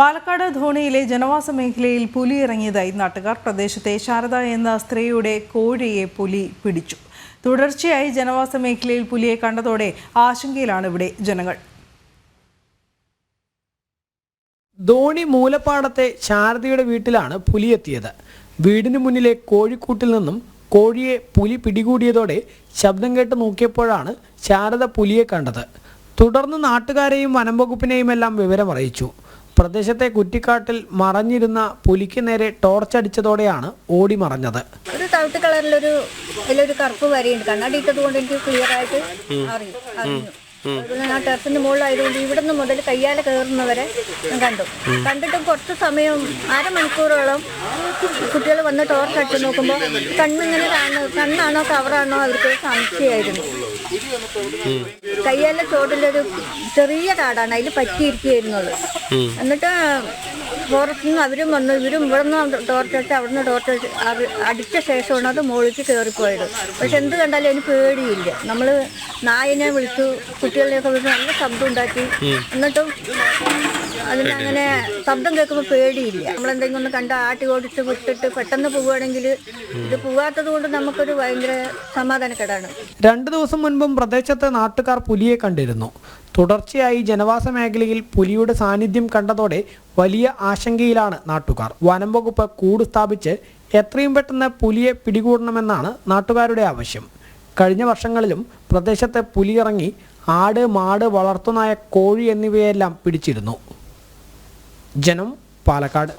പാലക്കാട് ധോണിയിലെ ജനവാസ മേഖലയിൽ പുലി ഇറങ്ങിയതായി നാട്ടുകാർ. പ്രദേശത്തെ ശാരദ എന്ന സ്ത്രീയുടെ കോഴിയെ പുലി പിടിച്ചു. തുടർച്ചയായി ജനവാസ മേഖലയിൽ പുലിയെ കണ്ടതോടെ ആശങ്കയിലാണ് ഇവിടെ ജനങ്ങൾ. ധോണി മൂലപ്പാടത്തെ ശാരദയുടെ വീട്ടിലാണ് പുലിയെത്തിയത്. വീടിന് മുന്നിലെ കോഴിക്കൂട്ടിൽ നിന്നും കോഴിയെ പുലി പിടികൂടിയതോടെ ശബ്ദം കേട്ട് നോക്കിയപ്പോഴാണ് ശാരദ പുലിയെ കണ്ടത്. തുടർന്ന് നാട്ടുകാരെയും വനം വകുപ്പിനെയുമെല്ലാം വിവരമറിയിച്ചു. പ്രദേശത്തെ കുറ്റിക്കാട്ടിൽ മറഞ്ഞിരുന്ന പുലിക്ക് നേരെ ടോർച്ചടിച്ചതോടെയാണ് ഓടി മറഞ്ഞത്. ഒരു തവിട്ട് കളറിലൊരു വലിയൊരു കറുപ്പ് വരയുണ്ട്. കണ്ണാടി ഇട്ടത് കൊണ്ട് എനിക്ക് ക്ലിയർ ആയിട്ട് അറിയും. അറിഞ്ഞു. അതുപോലെ ഞാൻ ടെറസിന്റെ മുകളിലായതുകൊണ്ട് ഇവിടെ നിന്ന് മുതൽ കയ്യാലെ കയറുന്നവരെ ഞാൻ കണ്ടു. കണ്ടിട്ട് കുറച്ച് സമയം അരമണിക്കൂറോളം കുട്ടികൾ വന്ന് ടോർച്ച് അടിച്ചു നോക്കുമ്പോൾ കണ്ണിങ്ങനെ കണ്ണാണോ കവറാണോ അവർക്ക് സംശയമായിരുന്നു. കയ്യാലെ ചോട്ടിലൊരു ചെറിയ കാടാണ്. അതിൽ പറ്റിയിരിക്കുകയായിരുന്നുള്ളു എന്നിട്ട് ഫോറസ്റ്റിൽ നിന്ന് അവരും വന്നു. ഇവരും ഇവിടെ നിന്ന് ടോർച്ചടിച്ച് അവിടെ നിന്ന് ടോർച്ചടിച്ച് അടിച്ച ശേഷമാണ് അത് മുകളിലേക്ക് കയറിപ്പോയത് പക്ഷെ എന്ത് കണ്ടാലും അതിന് പേടിയില്ല. നമ്മൾ നായനെ വിളിച്ചു കുട്ടികളെയൊക്കെ വിളിച്ച് നല്ല ശബ്ദം ഉണ്ടാക്കി. എന്നിട്ടും അതിനങ്ങനെ ശബ്ദം കേൾക്കുമ്പോൾ പേടിയില്ല. നമ്മളെന്തെങ്കിലും ഒന്ന് കണ്ട് ആട്ടി ഓടിച്ച് വിട്ടിട്ട് പെട്ടെന്ന് പോവുകയാണെങ്കിൽ ഇത് പോവാത്തത് കൊണ്ട് നമുക്കൊരു ഭയങ്കര സമാധാനക്കേടാണ്. രണ്ടു ദിവസം മുൻപും പ്രദേശത്തെ നാട്ടുകാർ പുലിയെ കണ്ടിരുന്നു. തുടർച്ചയായി ജനവാസ മേഖലയിൽ പുലിയുടെ സാന്നിധ്യം കണ്ടതോടെ വലിയ ആശങ്കയിലാണ് നാട്ടുകാർ. വനം വകുപ്പ് കൂട് സ്ഥാപിച്ച് എത്രയും പെട്ടെന്ന് പുലിയെ പിടികൂടണമെന്നാണ് നാട്ടുകാരുടെ ആവശ്യം. കഴിഞ്ഞ വർഷങ്ങളിലും പ്രദേശത്തെ പുലിയിറങ്ങി ആട് മാട് വളർത്തുനായ കോഴി എന്നിവയെല്ലാം പിടിച്ചിരുന്നു. ജനം പാലക്കാട്.